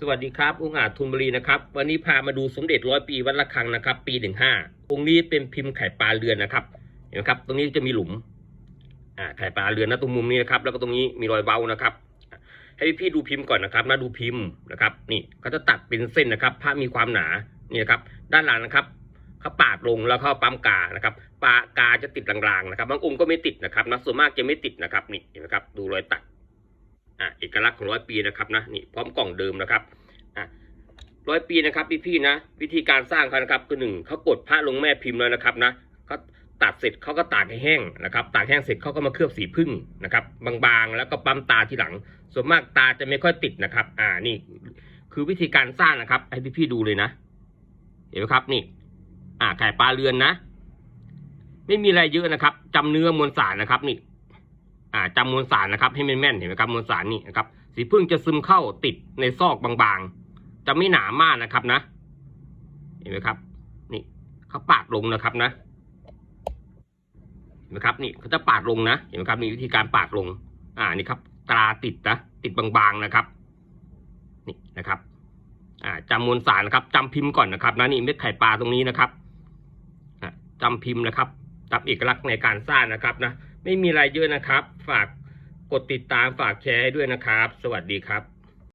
สวัสดีครับองค์อาจทุนบุรีนะครับ วันนี้พามาดูสมเด็จร้อยปีวัดระฆังนะครับ ปีหนึ่งห้าองค์นี้เป็นพิมพ์ไข่ปลาเรือนนะครับเห็นไหมครับ ตรงนี้จะมีหลุมอ่าไข่ปลาเรือนนะตรงมุมนี้นะครับ แล้วก็ตรงนี้มีรอยเบ้านะครับ ให้พี่ๆดูพิมพ์ก่อนนะครับนะดูพิมพ์นะครับ นี่เขาจะตัดเป็นเส้นนะครับผ้ามีความหนานี่นะครับ ด้านหลังนะครับเขาปาดลงแล้วเขาปั๊มกานะครับปากาจะติดรางๆนะครับบางองค์ก็ไม่ติดนะครับนะส่วนมากจะไม่ติดนะครับนี่เห็นไหมครับ ดูรอยตัด อ่าเอกลักษณ์ของร้อยปีนะครับนะนี่พร้อมกล่องเดิมนะครับอะร้อยปีนะครับพี่ๆนะ วิธีการสร้างเขานะครับคือหนึ่งเขากดผ้าลงแม่พิมพ์แล้วนะครับนะเขาตัดเสร็จเขาก็ตากให้แห้งนะครับ ตากแห้งเสร็จเขาก็มาเคลือบสีพึ่งนะครับ บางๆ แล้วก็ปั๊มตาทีหลัง ส่วนมากตาจะไม่ค่อยติดนะครับ อ่านี่ คือวิธีการสร้างนะครับให้พี่ๆดูเลยนะ เห็นไหมครับนี่ อ่าไข่ปลาเรือนนะ ไม่มีอะไรเยอะนะครับจำเนื้อมวลสารนะครับ นี่ อ่าจำมวลสารนะครับให้แม่นๆเห็นไหมครับมวลสารนี่นะครับสีพึ่งจะซึมเข้าติดในซอกบางๆ จะไม่หนามากนะครับนะ เห็นไหมครับ นี่เขาปาดลงนะครับนะเห็นไหมครับนี่เขาจะปาดลงนะเห็นไหมครับนี่วิธีการปาดลง อ่านี่ครับ ตราติดนะติดบางๆนะครับ นี่นะครับ อ่าจำมวลสารนะครับจำพิมพ์ก่อนนะครับนะนี่เม็ดไข่ปลาตรงนี้นะครับอ่าจำพิมพ์นะครับจำเอกลักษณ์ในการสร้างนะครับนะ ไม่มีอะไรเยอะนะครับ ฝากกดติดตามฝากแชร์ให้ด้วยนะครับ สวัสดีครับ